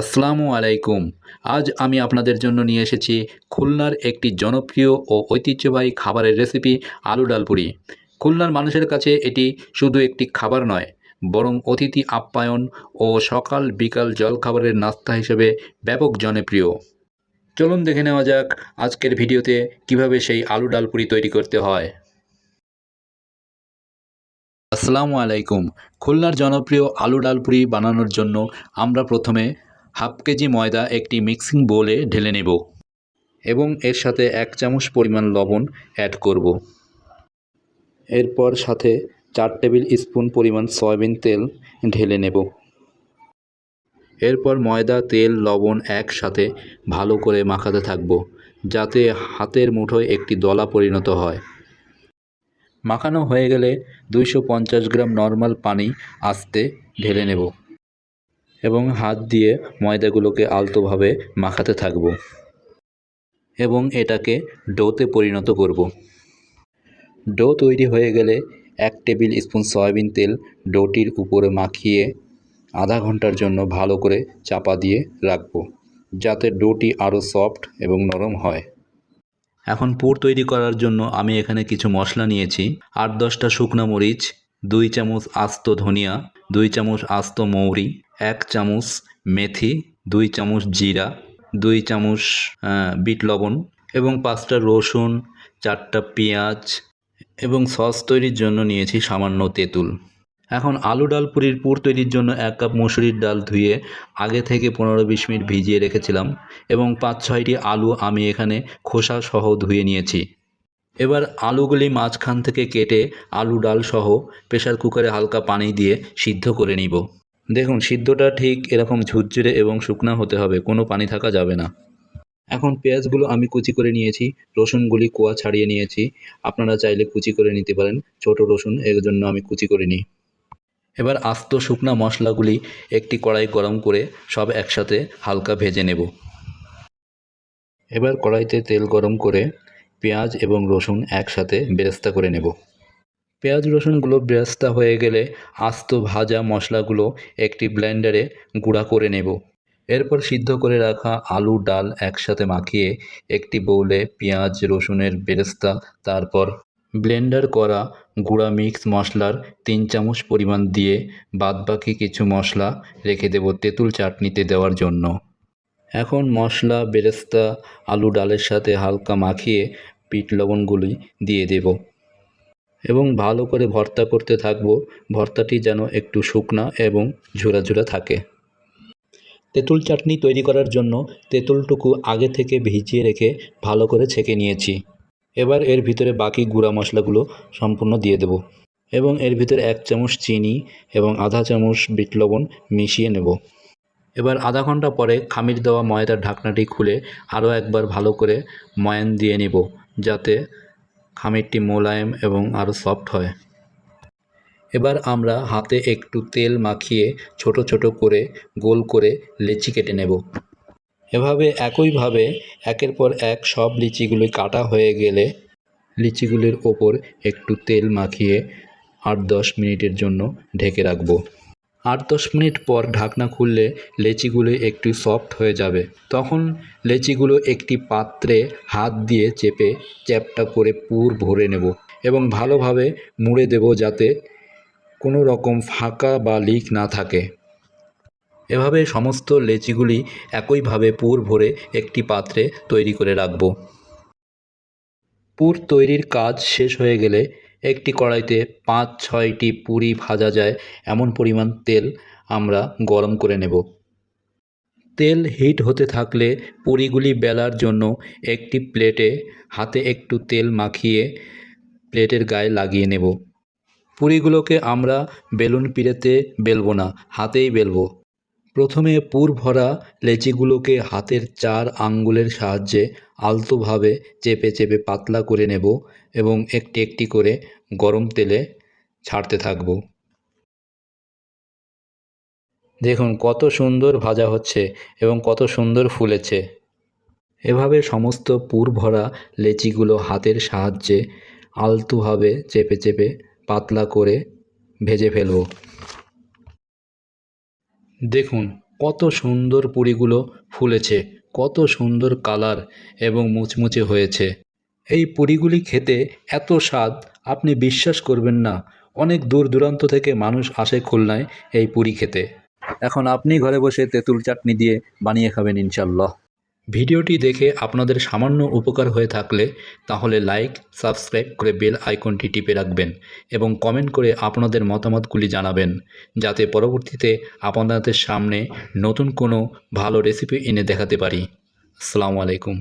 আসসালামু আলাইকুম। আজ আমি আপনাদের জন্য নিয়ে এসেছি খুলনার একটি জনপ্রিয় ও ঐতিহ্যবাহী খাবারের রেসিপি আলু ডাল পুরি খুলনার মানুষের কাছে এটি শুধু একটি খাবার নয়, বরং অতিথি আপ্যায়ন ও সকাল বিকাল জলখাবারের নাস্তা হিসেবে ব্যাপক জনপ্রিয়। চলুন দেখে নেওয়া যাক আজকের ভিডিওতে কীভাবে সেই আলু ডাল পুরি তৈরি করতে হয়। আসসালামু আলাইকুম। খুলনার জনপ্রিয় আলু ডাল পুরি বানানোর জন্য আমরা প্রথমে হাফ কেজি ময়দা একটি মিক্সিং বোলে ঢেলে নেব এবং এর সাথে এক চামচ পরিমাণ লবণ অ্যাড করব। এরপর সাথে চার টেবিল স্পুন পরিমাণ সয়াবিন তেল ঢেলে নেব। এরপর ময়দা, তেল, লবণ একসাথে ভালো করে মাখাতে থাকব যাতে হাতের মুঠোয় একটি দলা পরিণত হয়। মাখানো হয়ে গেলে দুইশো পঞ্চাশ গ্রাম নর্মাল পানি আস্তে ঢেলে নেব। এবং হাত দিয়ে ময়দাগুলোকে আলতোভাবে মাখাতে থাকব এবং এটাকে ডোতে পরিণত করব। ডো তৈরি হয়ে গেলে এক টেবিল স্পুন সয়াবিন তেল ডোটির উপরে মাখিয়ে আধা ঘণ্টার জন্য ভালো করে চাপা দিয়ে রাখব, যাতে ডোটি আরও সফট এবং নরম হয়। এখন পুর তৈরি করার জন্য আমি এখানে কিছু মশলা নিয়েছি। আট দশটা শুকনো মরিচ, দুই চামচ আস্ত ধনিয়া, দুই চামচ আস্ত মৌরি এক চামচ মেথি, দুই চামচ জিরা, দুই চামচ বিট লবণ এবং পাঁচটা রসুন, চারটা পেঁয়াজ এবং সস তৈরির জন্য নিয়েছি সামান্য তেঁতুল। এখন আলু ডাল পুরির পুর তৈরির জন্য এক কাপ মুসুরির ডাল ধুয়ে আগে থেকে পনেরো বিশ মিনিট ভিজিয়ে রেখেছিলাম এবং পাঁচ ছয়টি আলু আমি এখানে খোসা সহ ধুয়ে নিয়েছি। এবার আলুগুলি মাঝখান থেকে কেটে আলু ডাল সহ প্রেশার কুকারে হালকা পানি দিয়ে সিদ্ধ করে নিব। দেখুন, সিদ্ধটা ঠিক এরকম ঝুরঝুরে এবং শুকনা হতে হবে, কোনো পানি থাকা যাবে না। এখন পেঁয়াজগুলো আমি কুচি করে নিয়েছি, রসুনগুলি কোয়া ছাড়িয়ে নিয়েছি। আপনারা চাইলে কুচি করে নিতে পারেন, ছোট রসুন, এর জন্য আমি কুচি করে নিই। এবার আস্ত শুকনা মশলাগুলি একটি কড়াই গরম করে সব একসাথে হালকা ভেজে নেব। এবার কড়াইতে তেল গরম করে পেঁয়াজ এবং রসুন একসাথে বেরেস্তা করে নেব। পেঁয়াজ রসুনগুলো বেরেস্তা হয়ে গেলে আস্ত ভাজা মশলাগুলো একটি ব্লেন্ডারে গুঁড়া করে নেব। এরপর সিদ্ধ করে রাখা আলু, ডাল একসাথে মাখিয়ে একটি বউলে পেঁয়াজ, রসুনের বেরেস্তা, তারপর ব্লেন্ডার করা গুঁড়া মিক্স মশলার তিন চামচ পরিমাণ দিয়ে বাদবাকি কিছু মশলা রেখে দেব তেঁতুল চাটনিতে দেওয়ার জন্য। এখন মশলা, বেরেস্তা, আলু, ডালের সাথে হালকা মাখিয়ে পিট লবণগুলি দিয়ে দেব। এবং ভালো করে ভর্তা করতে থাকব। ভর্তাটি যেন একটু শুকনা এবং ঝুরা ঝুরা থাকে। তেঁতুল চাটনি তৈরি করার জন্য তেঁতুলটুকু আগে থেকে ভিজিয়ে রেখে ভালো করে ছেঁকে নিয়েছি। এবার এর ভিতরে বাকি গুঁড়া মশলাগুলো সম্পূর্ণ দিয়ে দেব এবং এর ভিতরে এক চামচ চিনি এবং আধা চামচ বিট লবণ মিশিয়ে নেব। এবার আধা ঘণ্টা পরে খামির দেওয়া ময়দার ঢাকনাটি খুলে আরও একবার ভালো করে ময়ান দিয়ে নেব, যাতে খামিরটি মোলায়েম এবং আরও সফট হয়। এবার আমরা হাতে একটু তেল মাখিয়ে ছোট ছোট করে গোল করে লেচি কেটে নেব। এভাবে একইভাবে একের পর এক সব লিচিগুলি কাটা হয়ে গেলে লিচিগুলির ওপর একটু তেল মাখিয়ে আট দশ মিনিটের জন্য ঢেকে রাখব। আট দশ মিনিট পর ঢাকনা খুললে লেচিগুলো একটু সফট হয়ে যাবে। তখন লেচিগুলো একটি পাত্রে হাত দিয়ে চেপে চ্যাপটা করে পুর ভরে নেব এবং ভালোভাবে মুড়ে দেব যাতে কোনো রকম ফাঁকা বা লিক না থাকে। এভাবে সমস্ত লেচিগুলি একইভাবে পুর ভরে একটি পাত্রে তৈরি করে রাখব। পুর তৈরির কাজ শেষ হয়ে গেলে একটি কড়াইতে পাঁচ, ছয়টি পুরি ভাজা যায়, এমন পরিমাণ তেল আমরা গরম করে নেব। তেল হিট হতে থাকলে পুরিগুলি বেলার জন্য একটি প্লেটে, হাতে একটু তেল মাখিয়ে প্লেটের গায়ে লাগিয়ে নেব। পুরিগুলোকে আমরা বেলুন পিড়েতে বেলবো না, হাতেই বেলবো। প্রথমে পুর ভরা লেচিগুলোকে হাতের চার আঙ্গুলের সাহায্যে আলতোভাবে চেপে চেপে পাতলা করে নেব এবং একটি একটি করে গরম তেলে ছাড়তে থাকব। দেখুন, কত সুন্দর ভাজা হচ্ছে এবং কত সুন্দর ফুলেছে। এভাবে সমস্ত পুর ভরা লেচিগুলো হাতের সাহায্যে আলতোভাবে চেপে চেপে পাতলা করে ভেজে ফেলব। দেখুন কত সুন্দর পুরিগুলো ফুলেছে, কত সুন্দর কালার এবং মুচমুচে হয়েছে। এই পুরিগুলি খেতে এত স্বাদ, আপনি বিশ্বাস করবেন না, অনেক দূর দূরান্ত থেকে মানুষ আসে খুলনায় এই পুরি খেতে। এখন আপনি ঘরে বসে তেঁতুল চাটনি দিয়ে বানিয়ে খাবেন ইনশাল্লাহ ভিডিওটি দেখে আপনাদের সামান্য উপকার হয়ে থাকলে তাহলে লাইক, সাবস্ক্রাইব করে বেল আইকনটি টিপে রাখবেন এবং কমেন্ট করে আপনাদের মতামতগুলি জানাবেন যাতে পরবর্তীতে আপনাদের সামনে নতুন কোনো ভালো রেসিপি এনে দেখাতে পারি। আসসালামু আলাইকুম।